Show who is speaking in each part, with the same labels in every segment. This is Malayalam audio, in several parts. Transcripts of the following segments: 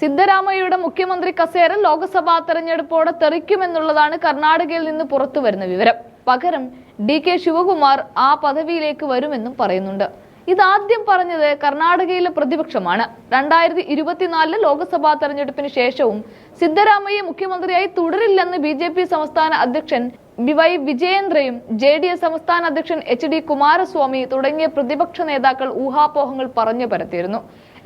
Speaker 1: സിദ്ധരാമയ്യയുടെ മുഖ്യമന്ത്രി കസേര ലോക്സഭാ തെരഞ്ഞെടുപ്പോടെ തെറിക്കുമെന്നുള്ളതാണ് കർണാടകയിൽ നിന്ന് പുറത്തു വരുന്ന വിവരം. പകരം ഡി കെ ശിവകുമാർ ആ പദവിയിലേക്ക് വരുമെന്നും പറയുന്നുണ്ട്. ഇതാദ്യം പറഞ്ഞത് കർണാടകയിലെ പ്രതിപക്ഷമാണ്. രണ്ടായിരത്തി ഇരുപത്തിനാലിലെ ലോക്സഭാ തെരഞ്ഞെടുപ്പിന് ശേഷവും സിദ്ധരാമയ്യ മുഖ്യമന്ത്രിയായി തുടരില്ലെന്ന് ബി സംസ്ഥാന അധ്യക്ഷൻ വൈ വിജയേന്ദ്രയും ജെ ഡി എസ് സംസ്ഥാന അധ്യക്ഷൻ എച്ച് ഡി കുമാരസ്വാമി തുടങ്ങിയ പ്രതിപക്ഷ നേതാക്കൾ ഊഹാപോഹങ്ങൾ പറഞ്ഞു പരത്തിയിരുന്നു.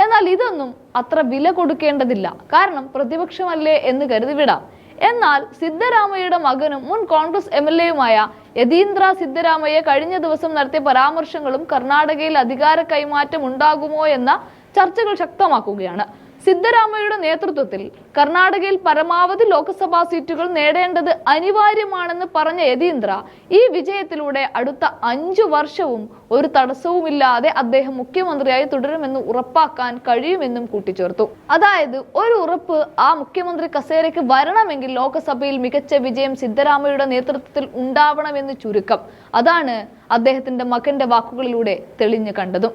Speaker 1: എന്നാൽ ഇതൊന്നും അത്ര വില കൊടുക്കേണ്ടതില്ല. കാരണം പ്രതിപക്ഷമല്ലേ എന്ന് കരുതി വിടാം എന്നാൽ സിദ്ധരാമയ്യയുടെ മകനും മുൻ കോൺഗ്രസ് എം എൽ എയുമായ യതീന്ദ്ര സിദ്ധരാമയ്യ കഴിഞ്ഞ ദിവസം നടത്തിയ പരാമർശങ്ങളും കർണാടകയിൽ അധികാര കൈമാറ്റം ഉണ്ടാകുമോ എന്ന ചർച്ചകൾ ശക്തമാക്കുകയാണ്. സിദ്ധരാമയ്യയുടെ നേതൃത്വത്തിൽ കർണാടകയിൽ പരമാവധി ലോക്സഭാ സീറ്റുകൾ നേടേണ്ടത് അനിവാര്യമാണെന്ന് പറഞ്ഞ യതീന്ദ്ര ഈ വിജയത്തിലൂടെ അടുത്ത അഞ്ചു വർഷവും ഒരു തടസ്സവുമില്ലാതെ അദ്ദേഹം മുഖ്യമന്ത്രിയായി തുടരുമെന്ന് ഉറപ്പാക്കാൻ കഴിയുമെന്നും കൂട്ടിച്ചേർത്തു. അതായത് ഒരു ഉറപ്പ് ആ മുഖ്യമന്ത്രി കസേരയ്ക്ക് വരണമെങ്കിൽ ലോക്സഭയിൽ മികച്ച വിജയം സിദ്ധരാമയ്യയുടെ നേതൃത്വത്തിൽ ഉണ്ടാവണമെന്ന് ചുരുക്കം. അതാണ് അദ്ദേഹത്തിന്റെ മകന്റെ വാക്കുകളിലൂടെ തെളിഞ്ഞു കണ്ടതും.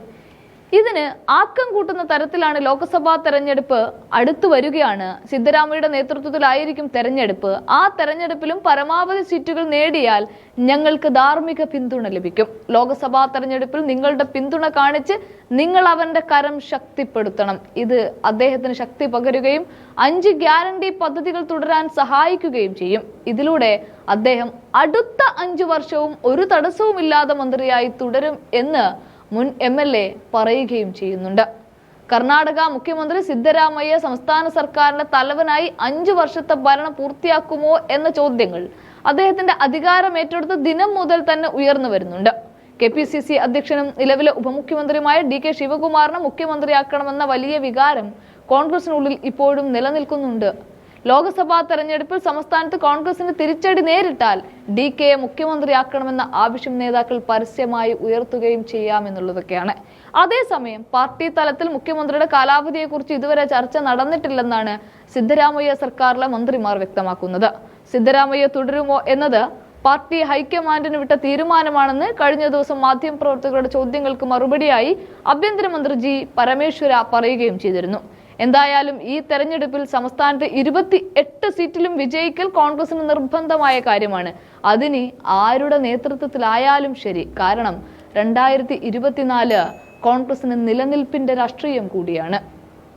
Speaker 1: ഇതിന് ആക്കം കൂട്ടുന്ന തരത്തിലാണ് ലോക്സഭാ തെരഞ്ഞെടുപ്പ് അടുത്തു വരികയാണ്. സിദ്ധരാമയ്യയുടെ നേതൃത്വത്തിലായിരിക്കും തെരഞ്ഞെടുപ്പ്. ആ തെരഞ്ഞെടുപ്പിലും പരമാവധി സീറ്റുകൾ നേടിയാൽ ഞങ്ങൾക്ക് ധാർമ്മിക പിന്തുണ ലഭിക്കും. ലോക്സഭാ തെരഞ്ഞെടുപ്പിൽ നിങ്ങളുടെ പിന്തുണ കാണിച്ച് നിങ്ങൾ അവന്റെ കരം ശക്തിപ്പെടുത്തണം. ഇത് അദ്ദേഹത്തിന് ശക്തി പകരുകയും അഞ്ച് ഗ്യാരണ്ടി പദ്ധതികൾ തുടരാൻ സഹായിക്കുകയും ചെയ്യും. ഇതിലൂടെ അദ്ദേഹം അടുത്ത അഞ്ചു വർഷവും ഒരു തടസ്സവുമില്ലാതെ മന്ത്രിയായി തുടരും എന്ന് മുൻ എം എൽ എ പറയുകയും ചെയ്യുന്നുണ്ട്. കർണാടക മുഖ്യമന്ത്രി സിദ്ധരാമയ്യ സംസ്ഥാന സർക്കാരിന്റെ തലവനായി അഞ്ചു വർഷത്തെ ഭരണം പൂർത്തിയാക്കുമോ എന്ന ചോദ്യങ്ങൾ അദ്ദേഹത്തിന്റെ അധികാരം ഏറ്റെടുത്ത ദിനം മുതൽ തന്നെ ഉയർന്നു വരുന്നുണ്ട്. കെ പി സി സി അധ്യക്ഷനും നിലവിലെ ഉപമുഖ്യമന്ത്രിയുമായ ഡി കെ ശിവകുമാറിനെ മുഖ്യമന്ത്രിയാക്കണമെന്ന വലിയ വികാരം കോൺഗ്രസിനുള്ളിൽ ഇപ്പോഴും നിലനിൽക്കുന്നുണ്ട്. ലോക്സഭാ തെരഞ്ഞെടുപ്പിൽ സംസ്ഥാനത്ത് കോൺഗ്രസിന് തിരിച്ചടി നേരിട്ടാൽ ഡി കെയെ മുഖ്യമന്ത്രിയാക്കണമെന്ന ആവശ്യം നേതാക്കൾ പരസ്യമായി ഉയർത്തുകയും ചെയ്യാമെന്നുള്ളതൊക്കെയാണ്. അതേസമയം പാർട്ടി തലത്തിൽ മുഖ്യമന്ത്രിയുടെ കാലാവധിയെക്കുറിച്ച് ഇതുവരെ ചർച്ച നടന്നിട്ടില്ലെന്നാണ് സിദ്ധരാമയ്യ സർക്കാരിലെ മന്ത്രിമാർ വ്യക്തമാക്കുന്നത്. സിദ്ധരാമയ്യ തുടരുമോ എന്നത് പാർട്ടി ഹൈക്കമാൻഡിന് വിട്ട തീരുമാനമാണെന്ന് കഴിഞ്ഞ ദിവസം മാധ്യമപ്രവർത്തകരുടെ ചോദ്യങ്ങൾക്ക് മറുപടിയായി ആഭ്യന്തരമന്ത്രി ജി പരമേശ്വര പറയുകയും ചെയ്തിരുന്നു. എന്തായാലും ഈ തെരഞ്ഞെടുപ്പിൽ സംസ്ഥാനത്ത് ഇരുപത്തി എട്ട് സീറ്റിലും വിജയിക്കൽ കോൺഗ്രസിന് നിർബന്ധമായ കാര്യമാണ്. അതിന് ആരുടെ നേതൃത്വത്തിലായാലും ശരി. കാരണം രണ്ടായിരത്തി ഇരുപത്തിനാല് കോൺഗ്രസിന് നിലനിൽപ്പിന്റെ രാഷ്ട്രീയം കൂടിയാണ്.